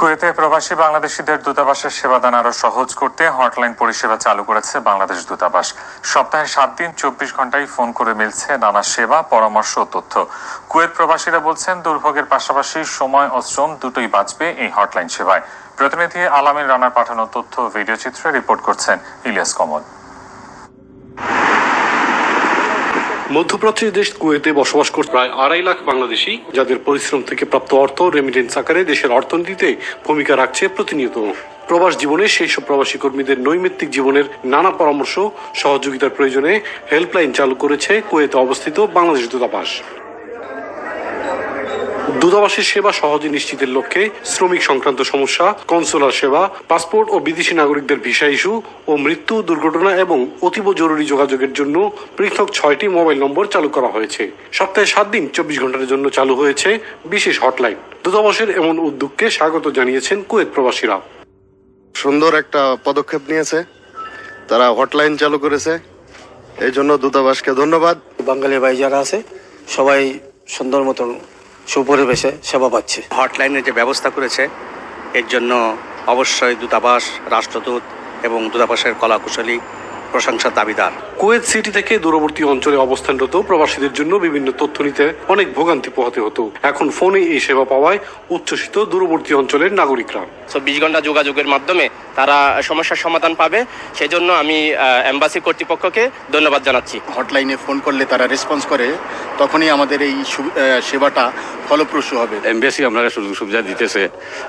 কুয়েতে প্রবাসী বাংলাদেশিদের দূতাবাসের সেবাদান আরও সহজ করতে হটলাইন পরিষেবা চালু করেছে বাংলাদেশ দূতাবাস। সপ্তাহে সাত দিন, চব্বিশ ঘন্টায় ফোন করে মিলছে নানা সেবা, পরামর্শ ও তথ্য। কুয়েত প্রবাসীরা বলছেন, দুর্ভোগের পাশাপাশি সময় ও শ্রম দুটোই বাঁচবে এই হটলাইন সেবায়। প্রতিনিধি আলামিন রানার পাঠানো তথ্য ভিডিও চিত্রে রিপোর্ট করছেন ইলিয়াস কমল। মধ্যপ্রাচ্যের দেশ কুয়েতে বসবাস করছে প্রায় আড়াই লাখ বাংলাদেশি, যাদের পরিশ্রম থেকে প্রাপ্ত অর্থ রেমিটেন্স আকারে দেশের অর্থনীতিতে ভূমিকা রাখছে প্রতিনিয়ত। প্রবাস জীবনে সেই সব প্রবাসী কর্মীদের নৈমিত্তিক জীবনের নানা পরামর্শ, সহযোগিতার প্রয়োজনে হেল্পলাইন চালু করেছে কুয়েতে অবস্থিত বাংলাদেশ দূতাবাস। দূতাবাসের সেবা সহজে নিশ্চিতের লক্ষ্যে শ্রমিক সংক্রান্ত সমস্যা কনসুলার সেবা পাসপোর্ট ও বিদেশি নাগরিকদের ভিসা ইস্যু ও মৃত্যু দুর্ঘটনা এবং অতীব জরুরি যোগাযোগের জন্য পৃথক ছয়টি মোবাইল নম্বর চালু করা হয়েছে। সপ্তাহে সাত দিন চব্বিশ ঘণ্টার জন্য চালু হয়েছে বিশেষ হটলাইন। দূতাবাসের এমন উদ্যোগকে স্বাগত জানিয়েছেন কুয়েত প্রবাসীরা। সুন্দর একটা পদক্ষেপ নিয়েছে। তারা হটলাইন চালু করেছে। এই জন্য দূতাবাসকে ধন্যবাদ। বাঙালি ভাই যারা আছে। সবাই সুন্দর মতন সুপরিবেশে সেবা পাচ্ছে। হটলাইনের যে ব্যবস্থা করেছে এর জন্য অবশ্যই দূতাবাস রাষ্ট্রদূত এবং দূতাবাসের কলাকুশলী প্রশংসার দাবিদার। কুয়েত সিটি থেকে দূরবর্তী অঞ্চলে অবস্থানরত প্রবাসীদের জন্য বিভিন্ন তথ্য নিতে অনেক ভোগান্তি পোহাতে হতো। এখন ফোনে এই সেবা পাওয়ায় উচ্ছ্বসিত দূরবর্তী অঞ্চলের নাগরিকরা। চব্বিশ ঘণ্টা যোগাযোগের মাধ্যমে তারা সমস্যার সমাধান পাবে। সেজন্য আমি এম্বাসি কর্তৃপক্ষকে ধন্যবাদ জানাচ্ছি। হটলাইনে ফোন করলে তারা রেসপন্স করে তখনই আমাদের এই সেবাটা ফলপ্রসূ হবে। এমবেসি আপনারা সুযোগ সুবিধা দিতেছে।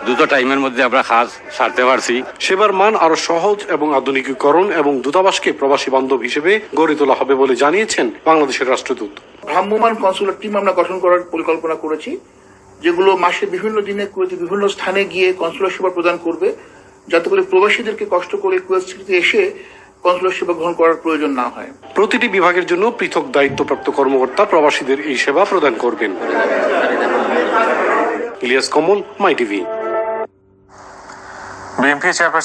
দ্রুত টাইমের মধ্যে আমরা কাজ সারতে পারছি। সেবার মান আরও সহজ এবং আধুনিকীকরণ এবং দূতাবাসকে প্রবাসী বান্ধব হিসেবে গড়ে তোলা হবে বলে জানিয়েছেন বাংলাদেশের রাষ্ট্রদূত। ভ্রাম্যমান কনসুলার টিম আমরা গঠন করার পরিকল্পনা করেছি যেগুলো মাসে বিভিন্ন দিনে বিভিন্ন স্থানে গিয়ে কনসুলার সেবা প্রদান করবে। যাতে করে প্রবাসীদেরকে কষ্ট করে কুয়েত সিটিতে এসে কনসুলার সেবা গ্রহণ করার প্রয়োজন না হয়। প্রতিটি বিভাগের জন্য পৃথক দায়িত্বপ্রাপ্ত কর্মকর্তা প্রবাসীদের এই সেবা প্রদান করবেন। Ilias Kamal my TV. BNP chairperson